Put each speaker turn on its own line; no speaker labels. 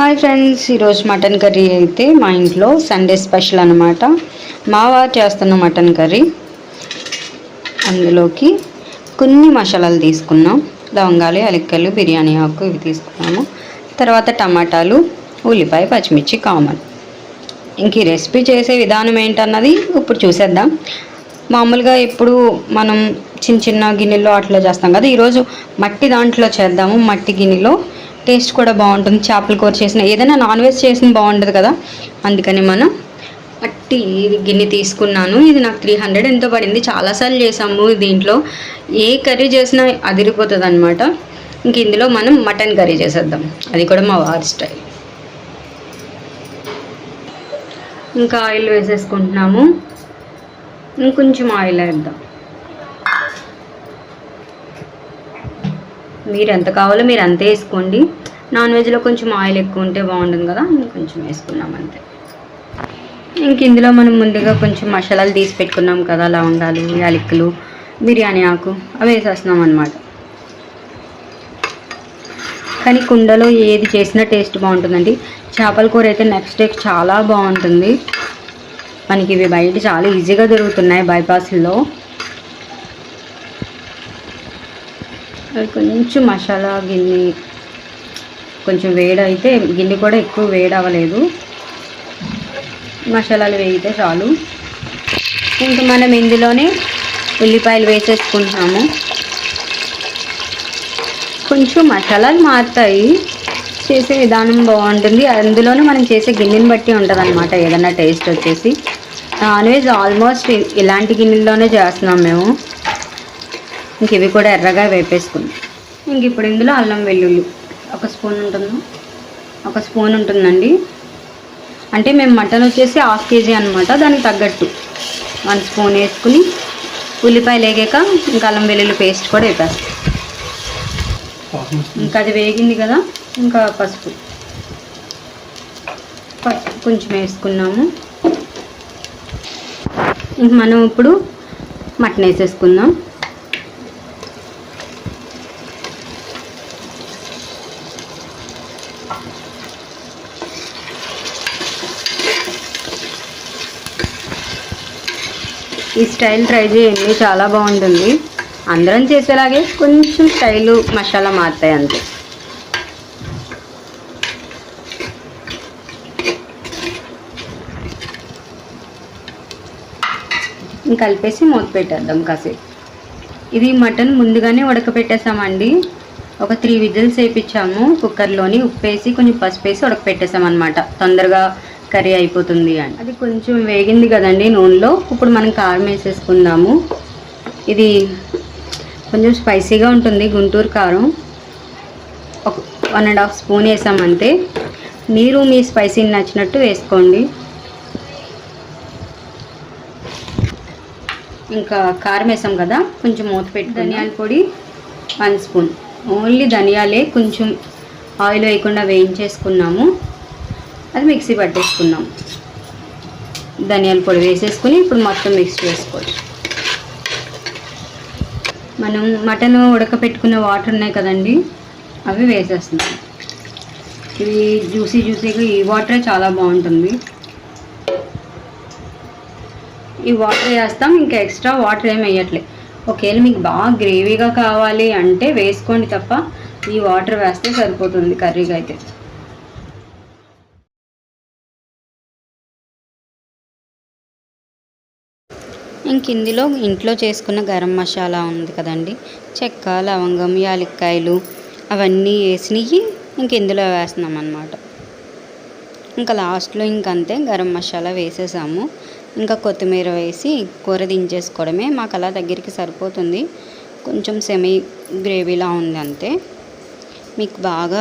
Hi friends ఈరోజు mutton curry అయితే మా ఇంట్లో సండే స్పెషల్ అనమాట మా వారు చేస్తున్న మటన్ కర్రీ. అందులోకి కొన్ని మసాలాలు తీసుకున్నాం. లవంగాలు ఎలక్కలు బిర్యానీ ఆకు ఇవి తీసుకున్నాము. తర్వాత టమాటాలు ఉల్లిపాయ పచ్చిమిర్చి కామన్. ఇంక ఈ రెసిపీ చేసే విధానం ఏంటన్నది ఇప్పుడు చూసేద్దాం. మామూలుగా ఎప్పుడు మనం చిన్న చిన్న గిన్నెలో అట్లా చేస్తాం కదా ఈరోజు మట్టి దాంట్లో చేద్దాము. మట్టి గిన్నెలో టేస్ట్ కూడా బాగుంటుంది. చేపల కూర చేసిన ఏదైనా నాన్ వెజ్ చేసిన బాగుంటుంది కదా? అందుకని మనం అట్టి గిన్నె తీసుకున్నాను. ఇది నాకు త్రీ హండ్రెడ్ ఎంతో పడింది. చాలాసార్లు చేసాము దీంట్లో. ఏ కర్రీ చేసినా అదిరిపోతుంది అనమాట ఇంక ఇందులో మనం మటన్ కర్రీ చేసేద్దాం. అది కూడా మా వారి స్టైల్. ఇంకా ఆయిల్ వేసేసుకుంటున్నాము. ఇంకొంచెం ఆయిల్ వేద్దాం. మీరు ఎంత కావాలో మీరు అంతే వేసుకోండి. నాన్ వెజ్లో కొంచెం ఆయిల్ ఎక్కువ ఉంటే బాగుంటుంది కదా కొంచెం వేసుకున్నాం అంతే. ఇంక ఇందులో మనం ముందుగా కొంచెం మసాలాలు తీసి పెట్టుకున్నాం కదా లవంగాలు యాలక్కులు బిర్యానీ ఆకు అవి వేసేస్తున్నాం అనమాట కానీ కుండలో ఏది చేసినా టేస్ట్ బాగుంటుందండి. చేపల కూర అయితే నెక్స్ట్ డే చాలా బాగుంటుంది. మనకి ఇవి బయట చాలా ఈజీగా దొరుకుతున్నాయి బైపాస్లో. కొంచెం మసాలా గిన్నె కొంచెం వేడైతే గిన్నె కూడా ఎక్కువ వేడి అవ్వలేదు మసాలాలు వేయితే చాలు. ఇంకా మనం ఇందులోనే ఉల్లిపాయలు వేసేసుకుంటున్నాము. కొంచెం మసాలాలు మారుతాయి. చేసే విధానం బాగుంటుంది. అందులోనే మనం చేసే గిన్నెని బట్టి ఉంటుంది అనమాట ఏదైనా టేస్ట్ వచ్చేసి. నాన్ వెజ్ ఆల్మోస్ట్ ఇలాంటి గిన్నెల్లోనే చేస్తున్నాం మేము. ఇంక ఇవి కూడా ఎర్రగా వేపేసుకుందాం. ఇంక ఇప్పుడు ఇందులో అల్లం వెల్లుల్లి ఒక స్పూన్ ఉంటుంది ఒక స్పూన్ ఉంటుందండి. అంటే మేము మటన్ వచ్చేసి హాఫ్ కేజీ అనమాట దానికి తగ్గట్టు. వన్ స్పూన్ వేసుకుని ఉల్లిపాయలు వేగాక ఇంకా అల్లం వెల్లుల్లి పేస్ట్ కూడా వేపేస్తాం. ఇంకా అది వేగింది కదా ఇంకా పసుపు. పసుపు కొంచెం వేసుకున్నాము. ఇంక మనం ఇప్పుడు మటన్ వేసేసుకుందాం. ఈ స్టైల్ ట్రై చేయండి చాలా బాగుంటుంది. అందరం చేసేలాగే కొంచెం స్టైలు మసాలా మారుతాయి అంతే. కలిపేసి మూత పెట్టేద్దాం కాసేపు. ఇది మటన్ ముందుగానే ఉడకపెట్టేసామండి. ఒక త్రీ విజిల్స్ వేయించాము. కుక్కర్లోని ఉప్పు వేసి కొంచెం పసుపు వేసి ఉడకపెట్టేసాం అనమాట తొందరగా కర్రీ అయిపోతుంది అని. అది కొంచెం వేగింది కదండి నూనెలో. ఇప్పుడు మనం కారం వేసేసుకుందాము. ఇది కొంచెం స్పైసీగా ఉంటుంది గుంటూరు కారం. ఒక వన్ అండ్ హాఫ్ స్పూన్ వేసామంతే మీరు మీ స్పైసీని నచ్చినట్టు వేసుకోండి. ఇంకా కారం వేసాం కదా కొంచెం మూత పెట్టి ధనియాల పొడి వన్ స్పూన్. ఓన్లీ ధనియాలే కొంచెం ఆయిల్ వేయకుండా వేయించేసుకున్నాము. అది మిక్సీ పట్టేసుకున్నాం. ధనియాల పొడి వేసేసుకుని ఇప్పుడు మొత్తం మిక్స్ చేసుకోవాలి. మనం మటన్ ఉడకపెట్టుకున్న వాటర్ ఉన్నాయి కదండి అవి వేసేస్తున్నాం. ఇవి జ్యూసీ జ్యూసీగా ఈ వాటరే చాలా బాగుంటుంది. ఈ వాటర్ వేస్తాం ఇంకా ఎక్స్ట్రా వాటర్ ఏమి వేయట్లే. ఒకవేళ మీకు బాగా గ్రేవీగా కావాలి అంటే వేసుకోండి తప్ప ఈ వాటర్ వేస్తే సరిపోతుంది కర్రీగా అయితే. ఇంక ఇందులో ఇంట్లో చేసుకున్న గరం మసాలా ఉంది కదండి. చెక్క లవంగం యాలక్కాయలు అవన్నీ వేసినవి ఇంక ఇందులో వేస్తున్నాం అనమాట ఇంకా లాస్ట్లో ఇంకంతే గరం మసాలా వేసేసాము. ఇంకా కొత్తిమీర వేసి కూర దించేసుకోవడమే మాకు అలా దగ్గరికి సరిపోతుంది. కొంచెం సెమీ గ్రేవీలా ఉంది అంతే. మీకు బాగా